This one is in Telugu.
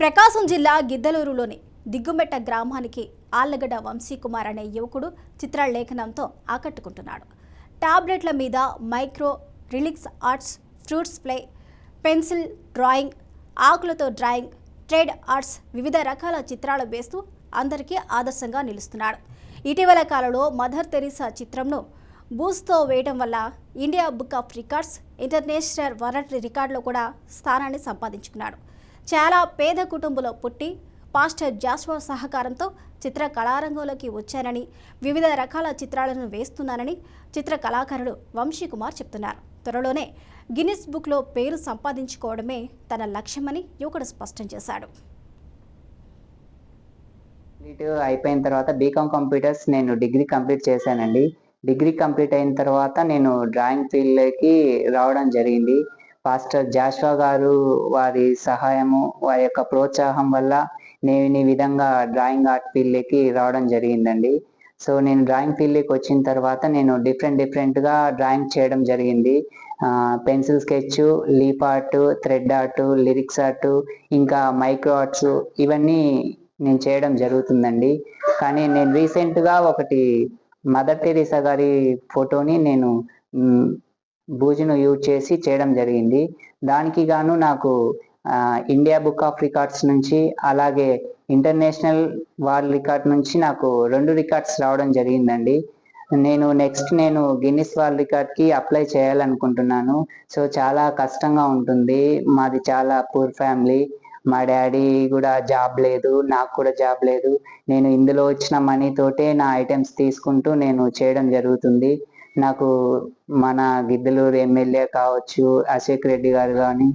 ప్రకాశం జిల్లా గిద్దలూరులోని దిగ్గుమెట్ట గ్రామానికి ఆళ్ళగడ్డ వంశీకుమార్ అనే యువకుడు చిత్రలేఖనంతో ఆకట్టుకుంటున్నాడు. టాబ్లెట్ల మీద micro relics arts fruits play pencil drawing ఆకులతో డ్రాయింగ్ ట్రేడ్ ఆర్ట్స్ వివిధ రకాల చిత్రాలు వేస్తూ అందరికీ ఆదర్శంగా నిలుస్తున్నాడు. ఇటీవల కాలంలో మదర్ తెరీసా చిత్రంను బూస్తో వేయడం వల్ల India book of records international world రికార్డులో కూడా స్థానాన్ని సంపాదించుకున్నాడు. చాలా పేద కుటుంబంలో పుట్టి పాస్టర్ జాస్వా సహకారంతో చిత్ర కళారంగంలోకి వచ్చానని వివిధ రకాల చిత్రాలను వేస్తున్నానని చిత్ర కళాకారుడు వంశీకుమార్ చెప్తున్నారు. త్వరలోనే గిన్నిస్ బుక్లో పేరు సంపాదించుకోవడమే తన లక్ష్యమని యువకుడు స్పష్టం చేశాడు. కంప్లీట్ అయిపోయిన తర్వాత బీకామ్ కంప్యూటర్స్ నేను డిగ్రీ కంప్లీట్ చేశానండి. డిగ్రీ కంప్లీట్ అయిన తర్వాత నేను డ్రాయింగ్ ఫీల్డ్లోకి రావడం జరిగింది. పాస్టర్ జాషువా గారు వారి సహాయము వారి యొక్క ప్రోత్సాహం వల్ల నేను ఈ విధంగా డ్రాయింగ్ ఆర్ట్ ఫీల్డ్కి రావడం జరిగిందండి. సో నేను డ్రాయింగ్ ఫీల్డ్కి వచ్చిన తర్వాత నేను డిఫరెంట్ డిఫరెంట్గా డ్రాయింగ్ చేయడం జరిగింది. Pencil sketch leaf art thread art lyrics art ఇంకా మైక్రో ఆర్ట్స్ ఇవన్నీ నేను చేయడం జరుగుతుందండి. కానీ నేను రీసెంట్గా ఒకటి మదర్ టెరీసా గారి ఫోటోని నేను బూజును యూజ్ చేసి చేయడం జరిగింది. దానికి గాను నాకు ఇండియా బుక్ ఆఫ్ రికార్డ్స్ నుంచి అలాగే ఇంటర్నేషనల్ వరల్డ్ రికార్డ్ నుంచి నాకు రెండు రికార్డ్స్ రావడం జరిగిందండి. నేను నెక్స్ట్ నేను గిన్నిస్ వరల్డ్ రికార్డ్కి అప్లై చేయాలనుకుంటున్నాను. సో చాలా కష్టంగా ఉంటుంది. మాది చాలా పూర్ ఫ్యామిలీ మా డాడీ కూడా జాబ్ లేదు నాకు కూడా జాబ్ లేదు. నేను ఇందులో వచ్చిన మనీ తోటే నా ఐటమ్స్ తీసుకుంటూ నేను చేయడం జరుగుతుంది. నాకు మన గిద్దలూరు ఎమ్మెల్యే కావచ్చు అశోక్ రెడ్డి గారు కానీ